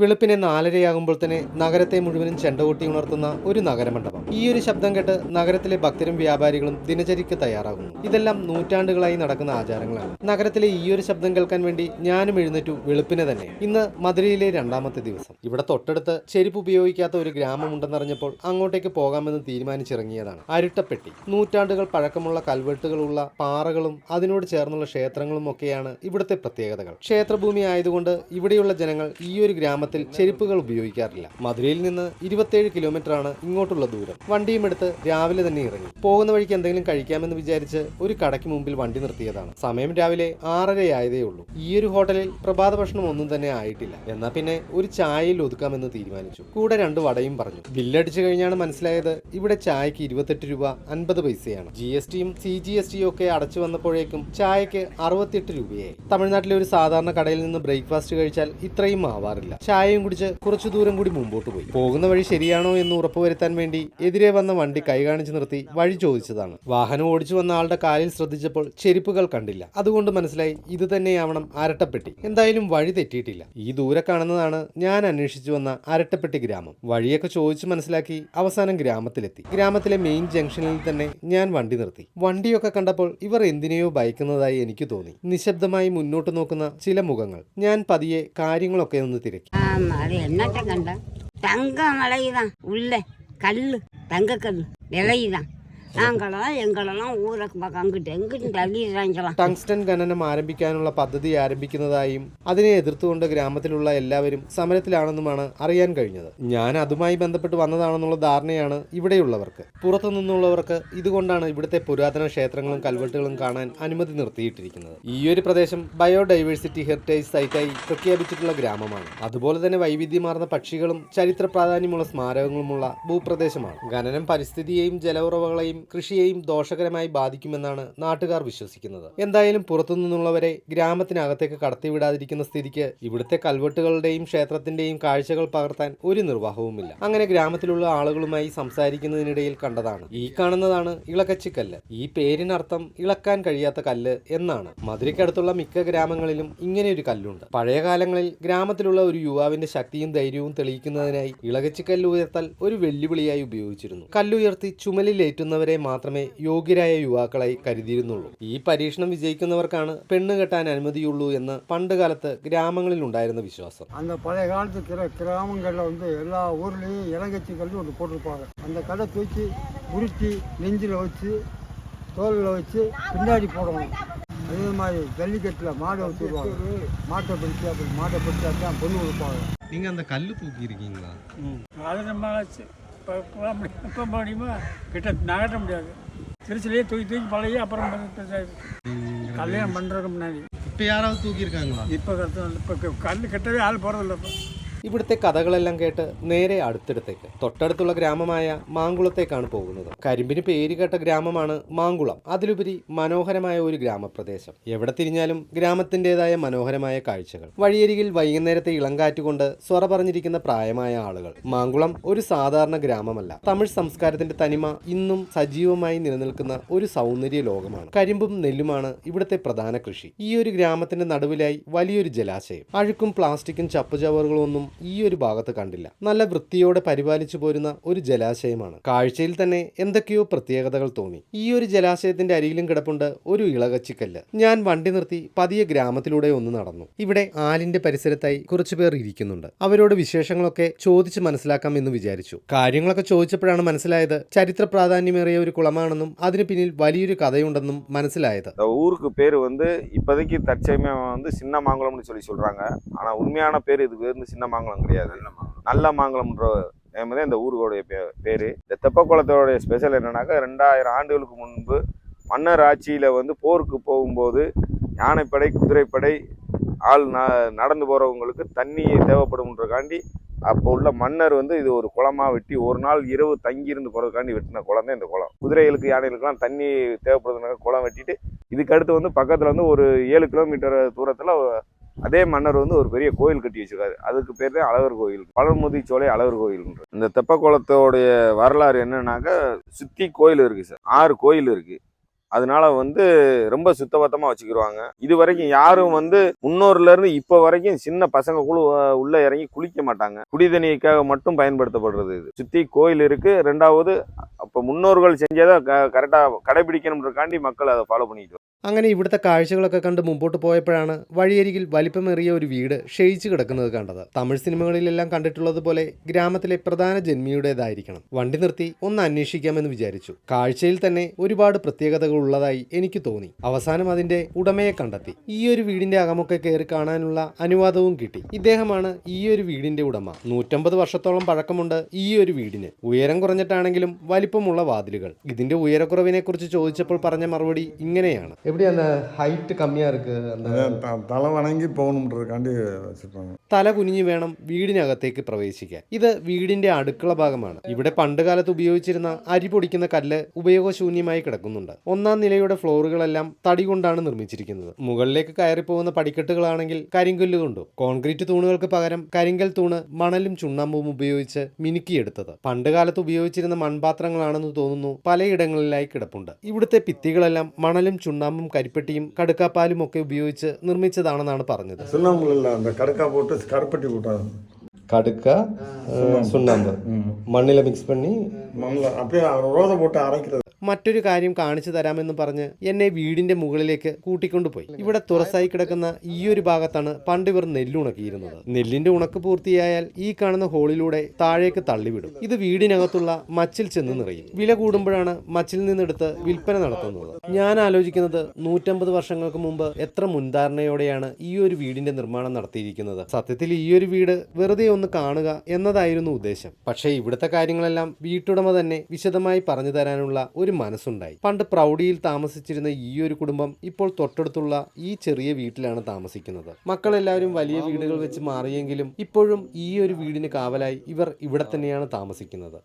വെളുപ്പിനെ നാലരയാകുമ്പോൾ തന്നെ നഗരത്തെ മുഴുവനും ചെണ്ടകൊട്ടി ഉണർത്തുന്ന ഒരു നഗരമണ്ഡപം. ഈ ഒരു ശബ്ദം കേട്ട് നഗരത്തിലെ ഭക്തരും വ്യാപാരികളും ദിനചര്യക്ക് തയ്യാറാകുന്നു. ഇതെല്ലാം നൂറ്റാണ്ടുകളായി നടക്കുന്ന ആചാരങ്ങളാണ്. നഗരത്തിലെ ഈ ഒരു ശബ്ദം കേൾക്കാൻ വേണ്ടി ഞാനും എഴുന്നേറ്റു വെളുപ്പിനെ തന്നെ. ഇന്ന് മധുരയിലെ രണ്ടാമത്തെ ദിവസം. ഇവിടെ തൊട്ടടുത്ത് ചെരുപ്പ് ഉപയോഗിക്കാത്ത ഒരു ഗ്രാമമുണ്ടെന്നറിഞ്ഞപ്പോൾ അങ്ങോട്ടേക്ക് പോകാമെന്ന് തീരുമാനിച്ചിറങ്ങിയതാണ് അരുട്ടപ്പെട്ടി. നൂറ്റാണ്ടുകൾ പഴക്കമുള്ള കൽവെട്ടുകളുള്ള പാറകളും അതിനോട് ചേർന്നുള്ള ക്ഷേത്രങ്ങളും ഒക്കെയാണ് ഇവിടുത്തെ പ്രത്യേകതകൾ. ക്ഷേത്രഭൂമി ആയതുകൊണ്ട് ഇവിടെയുള്ള ജനങ്ങൾ ഈ ഒരു ഗ്രാമത്തിൽ ചെരുപ്പുകൾ ഉപയോഗിക്കാറില്ല. മധുരയിൽ നിന്ന് ഇരുപത്തേഴ് കിലോമീറ്റർ ആണ് ഇങ്ങോട്ടുള്ള ദൂരം. വണ്ടിയും എടുത്ത് രാവിലെ തന്നെ ഇറങ്ങി. പോകുന്ന വഴിക്ക് എന്തെങ്കിലും കഴിക്കാമെന്ന് വിചാരിച്ച് ഒരു കടയ്ക്ക് മുമ്പിൽ വണ്ടി നിർത്തിയതാണ്. സമയം രാവിലെ ആറരയായതേ ഉള്ളൂ. ഈ ഒരു ഹോട്ടലിൽ പ്രഭാത ഭക്ഷണം ഒന്നും തന്നെ ആയിട്ടില്ല. എന്നാ പിന്നെ ഒരു ചായയിൽ ഒതുക്കാമെന്ന് തീരുമാനിച്ചു. കൂടെ രണ്ട് വടയും പറഞ്ഞു. ബില്ലടിച്ചു കഴിഞ്ഞാണ് മനസ്സിലായത് ഇവിടെ ചായക്ക് ഇരുപത്തെട്ട് രൂപ അൻപത് പൈസയാണ്. ജി എസ് ടിയും സി ജി എസ് ടിയും ഒക്കെ അടച്ചു വന്നപ്പോഴേക്കും ചായക്ക് അറുപത്തിയെട്ട് രൂപയായി. തമിഴ്നാട്ടിലെ ഒരു സാധാരണ കടയിൽ നിന്ന് ബ്രേക്ക്ഫാസ്റ്റ് കഴിച്ചാൽ ഇത്രയും ആവാറില്ല. ചായയും കുടിച്ച് കുറച്ചു ദൂരം കൂടി മുമ്പോട്ട് പോയി. പോകുന്ന വഴി ശരിയാണോ എന്ന് ഉറപ്പുവരുത്താൻ വേണ്ടി എതിരെ വന്ന വണ്ടി കൈ കാണിച്ച് നിർത്തി വഴി ചോദിച്ചതാണ്. വാഹനം ഓടിച്ചു വന്ന ആളുടെ കാലിൽ ശ്രദ്ധിച്ചപ്പോൾ ചെരുപ്പുകൾ കണ്ടില്ല. അതുകൊണ്ട് മനസ്സിലായി ഇത് തന്നെയാവണം അരട്ടപ്പെട്ടി. എന്തായാലും വഴി തെറ്റിയിട്ടില്ല. ഈ ദൂരെ കാണുന്നതാണ് ഞാൻ അന്വേഷിച്ചു വന്ന അരട്ടപ്പെട്ടി ഗ്രാമം. വഴിയൊക്കെ ചോദിച്ചു മനസ്സിലാക്കി അവസാനം ഗ്രാമത്തിലെത്തി. ഗ്രാമത്തിലെ മെയിൻ ജംഗ്ഷനിൽ തന്നെ ഞാൻ വണ്ടി നിർത്തി. വണ്ടിയൊക്കെ കണ്ടപ്പോൾ ഇവർ എന്തിനെയോ ഭയക്കുന്നതായി എനിക്ക് തോന്നി. നിശബ്ദമായി മുന്നോട്ട് നോക്കുന്ന ചില മുഖങ്ങൾ. ഞാൻ പതിയെ കാര്യങ്ങളൊക്കെ ഒന്ന് തിരക്കി. ஆமாம் அது என்னத்த கண்டா? தங்க மலை தான் உள்ள கல் தங்க கல் விலை தான் நாங்களாம் எங்களெல்லாம் ஊரை பக்கம் அங்கிட்டு எங்கிட்டு தள்ளி வாங்கிக்கலாம் ടങ്സ്റ്റൺ ഖനനം ആരംഭിക്കാനുള്ള പദ്ധതി ആരംഭിക്കുന്നതായും അതിനെ എതിർത്തുകൊണ്ട് ഗ്രാമത്തിലുള്ള എല്ലാവരും സമരത്തിലാണെന്നുമാണ് അറിയാൻ കഴിഞ്ഞത് ഞാൻ അതുമായി ബന്ധപ്പെട്ട് വന്നതാണെന്നുള്ള ധാരണയാണ് ഇവിടെയുള്ളവർക്ക് പുറത്തു നിന്നുള്ളവർക്ക് ഇതുകൊണ്ടാണ് ഇവിടുത്തെ പുരാതന ക്ഷേത്രങ്ങളും കൽവെട്ടുകളും കാണാൻ അനുമതി നിർത്തിയിട്ടിരിക്കുന്നത് ഈ ഒരു പ്രദേശം ബയോഡൈവേഴ്സിറ്റി ഹെറിറ്റേജ് സൈറ്റായി പ്രഖ്യാപിച്ചിട്ടുള്ള ഗ്രാമമാണ് അതുപോലെ തന്നെ വൈവിധ്യമാർന്ന പക്ഷികളും ചരിത്ര പ്രാധാന്യമുള്ള സ്മാരകങ്ങളുമുള്ള ഭൂപ്രദേശമാണ് ഖനനം പരിസ്ഥിതിയെയും ജലഉറവകളെയും കൃഷിയെയും ദോഷകരമായി ബാധിക്കുമെന്നാണ് നാട്ടുകാർ വിശ്വസിക്കുന്നത്. എന്തായാലും പുറത്തുനിന്നുള്ളവരെ ഗ്രാമത്തിനകത്തേക്ക് കടത്തിവിടാതിരിക്കുന്ന സ്ഥിതിക്ക് ഇവിടുത്തെ കൽവെട്ടുകളുടെയും ക്ഷേത്രത്തിന്റെയും കാഴ്ചകൾ പകർത്താൻ ഒരു നിർവാഹവുമില്ല. അങ്ങനെ ഗ്രാമത്തിലുള്ള ആളുകളുമായി സംസാരിക്കുന്നതിനിടയിൽ കണ്ടതാണ്. ഈ കാണുന്നതാണ് ഇളക്കച്ചിക്കല്ല്. ഈ പേരിനർത്ഥം ഇളക്കാൻ കഴിയാത്ത കല്ല് എന്നാണ്. മധുരയ്ക്കടുത്തുള്ള മിക്ക ഗ്രാമങ്ങളിലും ഇങ്ങനെ ഒരു കല്ലുണ്ട്. പഴയ കാലങ്ങളിൽ ഗ്രാമത്തിലുള്ള ഒരു യുവാവിന്റെ ശക്തിയും ധൈര്യവും തെളിയിക്കുന്നതിനായി ഇളകച്ചിക്കല്ല് ഉയർത്തൽ ഒരു വെല്ലുവിളിയായി ഉപയോഗിച്ചിരുന്നു. കല്ലുയർത്തി ചുമലിലേറ്റുന്നവരെ മാത്രമേ യോഗ്യരായ യുവാക്കളായി കരുതിയിരുന്നുള്ളൂ ഈ പരീക്ഷണം വിജയിക്കുന്നവർക്കാണ് പെണ്ണ് കെട്ടാൻ അനുമതിയുള്ളൂ എന്ന് പണ്ട് കാലത്ത് ഗ്രാമങ്ങളിൽ ഉണ്ടായിരുന്ന വിശ്വാസം அந்த பழைய காலத்து கிர கிராமங்களில் வந்து எல்லா ஊர்லேயும் இளங்கச்சி கல் ஒன்று போட்டிருப்பாங்க அந்த கல்லை தூக்கி உருட்டி நெஞ்சில் வச்சு தோலில் வச்சு பின்னாடி போடணும் அதே மாதிரி ஜல்லிக்கட்டில் மாடை வச்சுருவாங்க மாட்டை பிடிச்சி அப்படி மாட்டை பிடிச்சா தான் பொண்ணு கொடுப்பாங்க நீங்க அந்த கல்லு தூக்கி இருக்கீங்களா அது நம்ம இப்போ முடியுமா கிட்ட நகட்ட முடியாது. திருச்சிலேயே தூக்கி தூக்கி பழகி அப்புறம் கல்யாணம் பண்ணுறதுக்கு முன்னாடி. இப்ப யாராவது தூக்கி இருக்காங்களா இப்போ இப்போ கல் கட்டவே ஆள் போகிறதில்ல இப்போ. ഇവിടുത്തെ കഥകളെല്ലാം കേട്ട് നേരെ അടുത്തടുത്തേക്ക്. തൊട്ടടുത്തുള്ള ഗ്രാമമായ മാങ്കുളത്തേക്കാണ് പോകുന്നത്. കരിമ്പിന് പേര് കേട്ട ഗ്രാമമാണ് മാങ്കുളം. അതിലുപരി മനോഹരമായ ഒരു ഗ്രാമപ്രദേശം. എവിടെ തിരിഞ്ഞാലും ഗ്രാമത്തിന്റെതായ മനോഹരമായ കാഴ്ചകൾ. വഴിയരികിൽ വൈകുന്നേരത്തെ ഇളങ്കാറ്റുകൊണ്ട് സ്വറ പറഞ്ഞിരിക്കുന്ന പ്രായമായ ആളുകൾ. മാങ്കുളം ഒരു സാധാരണ ഗ്രാമമല്ല. തമിഴ് സംസ്കാരത്തിന്റെ തനിമ ഇന്നും സജീവമായി നിലനിൽക്കുന്ന ഒരു സൗന്ദര്യ ലോകമാണ്. കരിമ്പും നെല്ലുമാണ് ഇവിടുത്തെ പ്രധാന കൃഷി. ഈ ഒരു ഗ്രാമത്തിന്റെ നടുവിലായി വലിയൊരു ജലാശയം. അഴുക്കും പ്ലാസ്റ്റിക്കും ചപ്പുചവറുകളും ഒന്നും ഈ ഒരു ഭാഗത്ത് കണ്ടില്ല നല്ല വൃത്തിയോടെ പരിപാലിച്ചു പോരുന്ന ഒരു ജലാശയമാണ് കാഴ്ചയിൽ തന്നെ എന്തൊക്കെയോ പ്രത്യേകതകൾ തോന്നി ഈ ഒരു ജലാശയത്തിന്റെ അരികിലും കിടപ്പുണ്ട് ഒരു ഇളകച്ചിക്കല്ല് ഞാൻ വണ്ടി നിർത്തി പതിയെ ഗ്രാമത്തിലൂടെ ഒന്ന് നടന്നു ഇവിടെ ആലിന്റെ പരിസരത്തായി കുറച്ചുപേർ ഇരിക്കുന്നുണ്ട് അവരോട് വിശേഷങ്ങളൊക്കെ ചോദിച്ച് മനസ്സിലാക്കാം എന്ന് വിചാരിച്ചു കാര്യങ്ങളൊക്കെ ചോദിച്ചപ്പോഴാണ് മനസ്സിലായത് ചരിത്ര പ്രാധാന്യമേറിയ ഒരു കുളമാണെന്നും അതിന് പിന്നിൽ വലിയൊരു കഥയുണ്ടെന്നും മനസ്സിലായത് இந்த ஊருக்கு பேர் வந்து இப்போதைக்கு தற்சமயம் வந்து சின்ன மாங்குளம்னு சொல்லி சொல்றாங்க ஆனா உண்மையான பேர் இதுக்கு வந்து சின்ன மாங்குளம் கிடையாது. நல்ல மாங்குளம்ன்ற நேம் தான் இந்த ஊருடைய பேரு. இந்த தெப்பக்குளத்தோடைய ஸ்பெஷல் என்னன்னாக்கா ரெண்டாயிரம் ஆண்டுகளுக்கு முன்பு மன்னர் ஆட்சியில வந்து போருக்கு போகும்போது யானைப்படை குதிரைப்படை ஆள் ந- நடந்து போறவங்களுக்கு தண்ணி தேவைப்படும்ன்றக்காண்டி அப்போ உள்ள மன்னர் வந்து இது ஒரு குளமா வெட்டி ஒரு நாள் இரவு தங்கி இருந்து போறதுக்காண்டி வெட்டின குளம் தான் இந்த குளம். குதிரைகளுக்கு யானைகளுக்கெல்லாம் தண்ணி தேவைப்படுறதுனால குளம் வெட்டிட்டு இதுக்கு அடுத்து வந்து பக்கத்துல வந்து ஒரு ஏழு கிலோமீட்டர் தூரத்துல அதே மன்னர் வந்து ஒரு பெரிய கோயில் கட்டி வச்சிருக்காரு. அதுக்கு பேர் தான் அழகர் கோயில். பழமுதி சோலை அழகர் கோயில் இந்த தெப்பக்குளத்தோடைய வரலாறு என்னன்னாக்கா சுத்தி கோயில் இருக்கு சார். ஆறு கோயில் இருக்கு. அதனால வந்து ரொம்ப சுத்தபத்தமாக வச்சுக்கிருவாங்க. இது வரைக்கும் யாரும் வந்து முன்னோர்லேருந்து இப்போ வரைக்கும் சின்ன பசங்க குழு உள்ளே இறங்கி குளிக்க மாட்டாங்க. குடிதண்ணிக்காக மட்டும் பயன்படுத்தப்படுறது இது. சுற்றி கோயில் இருக்குது ரெண்டாவது அப்போ முன்னோர்கள் செஞ்சதை கரெக்டாக கடைபிடிக்கணுன்றக்காண்டி மக்கள் அதை ஃபாலோ பண்ணிட்டு അങ്ങനെ ഇവിടുത്തെ കാഴ്ചകളൊക്കെ കണ്ട് മുമ്പോട്ട് പോയപ്പോഴാണ് വഴിയരികിൽ വലിപ്പമേറിയ ഒരു വീട് ക്ഷയിച്ചു കിടക്കുന്നത് കണ്ടത്. തമിഴ് സിനിമകളിലെല്ലാം കണ്ടിട്ടുള്ളതുപോലെ ഗ്രാമത്തിലെ പ്രധാന ജന്മിയുടേതായിരിക്കണം. വണ്ടി നിർത്തി ഒന്ന് അന്വേഷിക്കാമെന്ന് വിചാരിച്ചു. കാഴ്ചയിൽ തന്നെ ഒരുപാട് പ്രത്യേകതകൾ ഉള്ളതായി എനിക്ക് തോന്നി. അവസാനം അതിന്റെ ഉടമയെ കണ്ടെത്തി. ഈ ഒരു വീടിന്റെ അകമൊക്കെ കയറി കാണാനുള്ള അനുവാദവും കിട്ടി. ഇദ്ദേഹമാണ് ഈ ഒരു വീടിന്റെ ഉടമ. നൂറ്റമ്പത് വർഷത്തോളം പഴക്കമുണ്ട് ഈ ഒരു വീടിന്. ഉയരം കുറഞ്ഞിട്ടാണെങ്കിലും വലിപ്പമുള്ള വാതിലുകൾ. ഇതിന്റെ ഉയരക്കുറവിനെ കുറിച്ച് ചോദിച്ചപ്പോൾ പറഞ്ഞ മറുപടി ഇങ്ങനെയാണ്. எப்படி அந்த ஹைட் கம்மியாக இருக்குது அந்த தலை வணங்கி போகணுன்றதுக்காண்டி வச்சுருப்பாங்க. தല കുനിഞ്ഞു വേണം വീടിനകത്തേക്ക് പ്രവേശിക്കാൻ. ഇത് വീടിന്റെ അടുക്കള ഭാഗമാണ്. ഇവിടെ പണ്ട് കാലത്ത് ഉപയോഗിച്ചിരുന്ന അരി പൊടിക്കുന്ന കല്ല് ഉപയോഗശൂന്യമായി കിടക്കുന്നുണ്ട്. ഒന്നാം നിലയുടെ ഫ്ലോറുകളെല്ലാം തടി കൊണ്ടാണ് നിർമ്മിച്ചിരിക്കുന്നത്. മുകളിലേക്ക് കയറിപ്പോകുന്ന പടിക്കെട്ടുകളാണെങ്കിൽ കരിങ്കല്ല് കൊണ്ടു കോൺക്രീറ്റ് തൂണുകൾക്ക് പകരം കരിങ്കൽ തൂണ് മണലും ചുണ്ണാമ്പും ഉപയോഗിച്ച് മിനുക്കിയെടുത്തത്. പണ്ട് കാലത്ത് ഉപയോഗിച്ചിരുന്ന മൺപാത്രങ്ങളാണെന്ന് തോന്നുന്നു പലയിടങ്ങളിലായി കിടപ്പുണ്ട്. ഇവിടുത്തെ ഭിത്തികളെല്ലാം മണലും ചുണ്ണാമ്പും കരിപ്പെട്ടിയും കടുക്കാപ്പാലും ഒക്കെ ഉപയോഗിച്ച് നിർമ്മിച്ചതാണെന്നാണ് പറഞ്ഞത് சுண்ணாம்புல அந்த கடுக்கா போட்டு கருப்பட்டி போட்டாங்க கடுக்கா சுண்ணாம்பு மண்ணில் மிக்ஸ் பண்ணி மண்ணில் அப்படியே ரோதை போட்டு அரைக்கிறது മറ്റൊരു കാര്യം കാണിച്ചു തരാമെന്ന് പറഞ്ഞ് എന്നെ വീടിന്റെ മുകളിലേക്ക് കൂട്ടിക്കൊണ്ടുപോയി. ഇവിടെ തുറസായി കിടക്കുന്ന ഈ ഒരു ഭാഗത്താണ് പണ്ട് ഇവർ നെല്ലുണക്കിയിരുന്നത്. നെല്ലിന്റെ ഉണക്ക് പൂർത്തിയായാൽ ഈ കാണുന്ന ഹോളിലൂടെ താഴേക്ക് തള്ളിവിടും. ഇത് വീടിനകത്തുള്ള മച്ചിൽ ചെന്ന് നിറയും. വില കൂടുമ്പോഴാണ് മച്ചിൽ നിന്നെടുത്ത് വിൽപ്പന നടത്തുന്നത്. ഞാൻ ആലോചിക്കുന്നത് നൂറ്റമ്പത് വർഷങ്ങൾക്ക് മുമ്പ് എത്ര മുൻധാരണയോടെയാണ് ഈ ഒരു വീടിന്റെ നിർമ്മാണം നടത്തിയിരിക്കുന്നത്. സത്യത്തിൽ ഈ ഒരു വീട് വെറുതെ ഒന്ന് കാണുക എന്നതായിരുന്നു ഉദ്ദേശം. പക്ഷേ ഇവിടുത്തെ കാര്യങ്ങളെല്ലാം വീട്ടുടമ തന്നെ വിശദമായി പറഞ്ഞു തരാനുള്ള ഒരു മനസ്സുണ്ടായി. പണ്ട് പ്രൗഢിയിൽ താമസിച്ചിരുന്ന ഈ ഒരു കുടുംബം ഇപ്പോൾ തൊട്ടടുത്തുള്ള ഈ ചെറിയ വീട്ടിലാണ് താമസിക്കുന്നത്. മക്കളെല്ലാവരും വലിയ വീടുകൾ വെച്ച് മാറിയെങ്കിലും ഇപ്പോഴും ഈ ഒരു വീടിന് കാവലായി ഇവർ ഇവിടെ തന്നെയാണ് താമസിക്കുന്നത്.